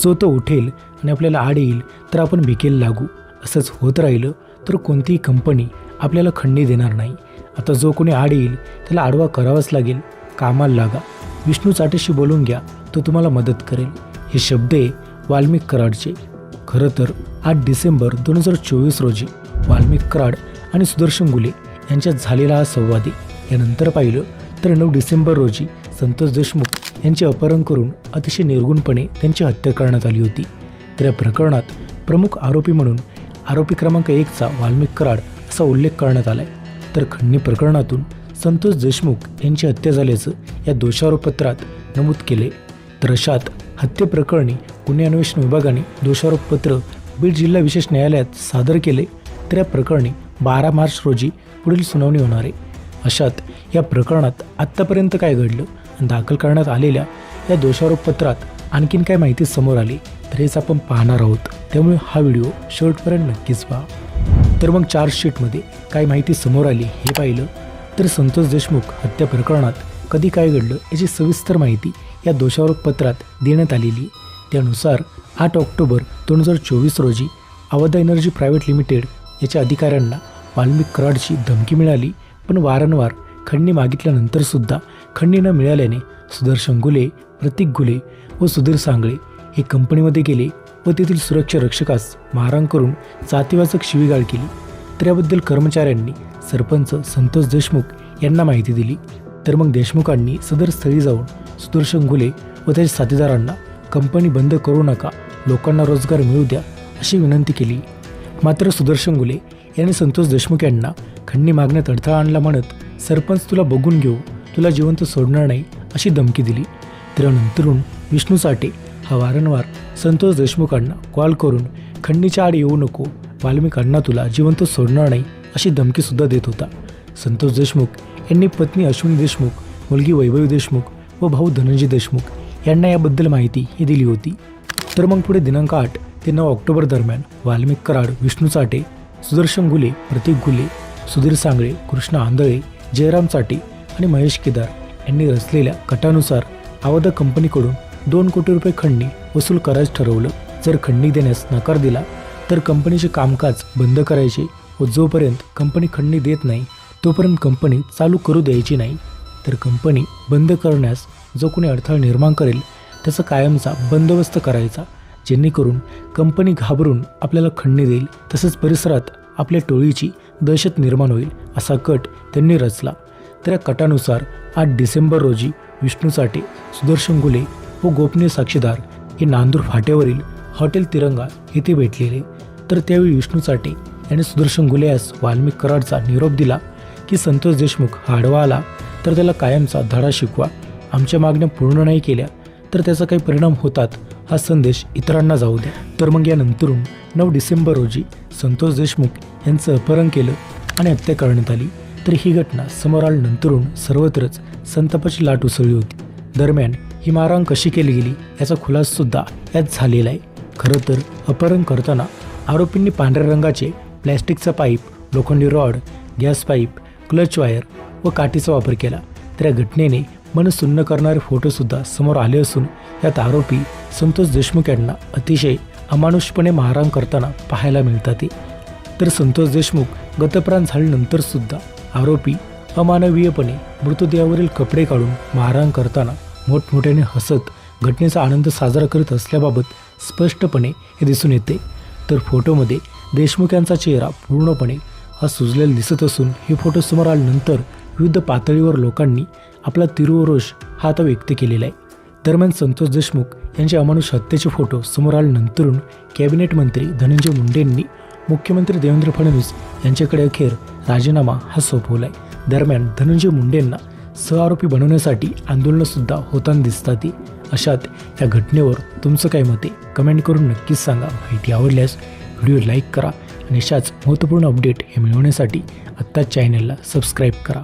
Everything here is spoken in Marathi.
जो तो उठेल आणि आपल्याला आड येईल तर आपण भिकेल लागू. असंच होत राहिलं तर कोणतीही कंपनी आपल्याला खंडी देणार नाही. आता जो कोणी आड येईल त्याला आडवा करावाच लागेल. कामाला लागा. विष्णू चाटेशी बोलून घ्या तो तुम्हाला मदत करेल. हे शब्द आहे वाल्मिक कराडचे. खरं तर आठ डिसेंबर दोन हजार चोवीस रोजी वाल्मिक कराड आणि सुदर्शन गुले यांच्यात झालेला हा संवाद आहे. यानंतर पाहिलं तर नऊ डिसेंबर रोजी संतोष देशमुख यांचे अपहरण करून अतिशय निर्गुणपणे त्यांची हत्या करण्यात आली होती. तर या प्रकरणात प्रमुख आरोपी म्हणून आरोपी क्रमांक एकचा वाल्मिक कराड असा उल्लेख करण्यात आलाय. तर खंडणी प्रकरणातून संतोष देशमुख यांची हत्या झाल्याचं या दोषारोपपत्रात नमूद केले तर अशात हत्येप्रकरणी गुन्हे अन्वेषण विभागाने दोषारोपपत्र बीड जिल्हा विशेष न्यायालयात सादर केले तर या प्रकरणी बारा मार्च रोजी पुढील सुनावणी होणार आहे. अशात या प्रकरणात आत्तापर्यंत काय घडलं? आणि दाखल करण्यात आलेल्या या दोषारोपपत्रात आणखीन काय माहिती समोर आली तर हेच आपण पाहणार आहोत. त्यामुळे हा व्हिडिओ शेवटपर्यंत नक्कीच पहा. तर मग चार्जशीटमध्ये काय माहिती समोर आली हे पाहिलं तर संतोष देशमुख हत्या प्रकरणात कधी काय घडलं याची सविस्तर माहिती या दोषारोपपत्रात देण्यात आलेली. त्यानुसार आठ ऑक्टोबर दोन हजार चोवीस रोजी अवधा एनर्जी प्रायव्हेट लिमिटेड याच्या अधिकाऱ्यांना वाल्मिक कराडची धमकी मिळाली पण वारंवार खंडणी मागितल्यानंतरसुद्धा खंडणी न मिळाल्याने सुदर्शन गुले प्रतीक गुले व सुधीर सांगळे हे कंपनीमध्ये गेले व तेथील सुरक्षा रक्षकास मारहाण करून जातीवाचक शिवीगाळ केली. तर याबद्दल कर्मचाऱ्यांनी सरपंच संतोष देशमुख यांना माहिती दिली. तर मग देशमुखांनी सदर स्थळी जाऊन सुदर्शन गुले व त्याच्या साथीदारांना कंपनी बंद करू नका लोकांना रोजगार मिळू द्या अशी विनंती केली. मात्र सुदर्शन गुले यांनी संतोष देशमुख यांना खंडणी मागण्यात अडथळा आणला म्हणत सरपंच तुला बघून घेऊ तुला जिवंत सोडणार नाही अशी धमकी दिली. त्यानंतरून विष्णू साठे हा वारंवार संतोष देशमुखांना कॉल करून खंडीच्या आड येऊ नको वाल्मिकांना तुला जिवंत सोडणार नाही अशी धमकीसुद्धा देत होता. संतोष देशमुख यांनी पत्नी अश्विनी देशमुख मुलगी वैभवी देशमुख व भाऊ धनंजय देशमुख यांना याबद्दल माहिती ही दिली होती. तर मग पुढे दिनांक आठ ते नऊ ऑक्टोबर दरम्यान वाल्मिक कराड विष्णू चाटे सुदर्शन गुले प्रतीक गुले सुधीर सांगळे कृष्ण आंधळे जयराम चाटी आणि महेश केदार यांनी रचलेल्या कटानुसार आवदा कंपनीकडून दोन कोटी रुपये खंडणी वसूल करायचं ठरवलं. जर खंडणी देण्यास नकार दिला तर कंपनीचे कामकाज बंद करायचे व जोपर्यंत कंपनी खंडणी देत नाही तोपर्यंत कंपनी चालू करू द्यायची नाही. तर कंपनी बंद करण्यास जो कोणी अडथळा निर्माण करेल त्याचा कायमचा बंदोबस्त करायचा जेणेकरून कंपनी घाबरून आपल्याला खंडणी देईल. तसंच परिसरात आपल्या टोळीची दहशत निर्माण होईल असा कट त्यांनी रचला. तर या कटानुसार आठ डिसेंबर रोजी विष्णू साठे सुदर्शन गुले व गोपनीय साक्षीदार हे नांदूर फाट्यावरील हॉटेल तिरंगा येथे भेटलेले. तर त्यावेळी विष्णू चाटे यांनी सुदर्शन गुले यास वाल्मिक कराडचा निरोप दिला की संतोष देशमुख हा आडवा आला तर त्याला कायमचा धडा शिकवा. आमच्या मागण्या पूर्ण नाही केल्या तर त्याचा काही परिणाम होतात हा संदेश इतरांना जाऊ द्या. तर मग यानंतरून नऊ डिसेंबर रोजी संतोष देशमुख यांचं अपहरण केलं आणि हत्या करण्यात आली. तर ही घटना समोर आल्यानंतरून सर्वत्रच संतापाची लाट उसळली होती. दरम्यान ही मारहाण कशी केली गेली याचा खुलासासुद्धा यात झालेला आहे. खरं तर अपहरण करताना आरोपींनी पांढऱ्या रंगाचे प्लॅस्टिकचा पाईप लोखंडी rod gas pipe clutch wire व काठीचा वापर केला. तर या घटनेने मन सुन्न करणारे फोटोसुद्धा समोर आले असून यात आरोपी संतोष देशमुख यांना अतिशय अमानुषपणे मारहाण करताना पाहायला मिळतात तर संतोष देशमुख गतप्राण झाल्यानंतर सुद्धा आरोपी अमानवीयपणे मृतदेहावरील कपडे काढून मारहाण करताना मोठमोठ्याने हसत घटनेचा आनंद साजरा करत असल्याबाबत स्पष्टपणे हे दिसून येते. तर फोटोमध्ये देशमुख यांचा चेहरा पूर्णपणे हा सुजलेला दिसत असून हे फोटो समोर आल्यानंतर विविध पातळीवर लोकांनी आपला तिरुवरोष हा आता व्यक्त केलेला आहे. दरम्यान संतोष देशमुख यांच्या अमानुष हत्येचे फोटो समोर आल्यानंतरून कॅबिनेट मंत्री धनंजय मुंडेंनी मुख्यमंत्री देवेंद्र फडणवीस यांच्याकडे अखेर राजीनामा हा सोपवलाय. दरम्यान धनंजय मुंडेंना सहआरोपी बनवण्यासाठी आंदोलनंसुद्धा होताना दिसतात. अशात या घटनेवर तुमचं काय मते कमेंट करून नक्कीच सांगा. माहिती आवडल्यास व्हिडिओ लाईक करा आणि अशाच महत्त्वपूर्ण अपडेट हे मिळवण्यासाठी आत्ताच चॅनलला सबस्क्राईब करा.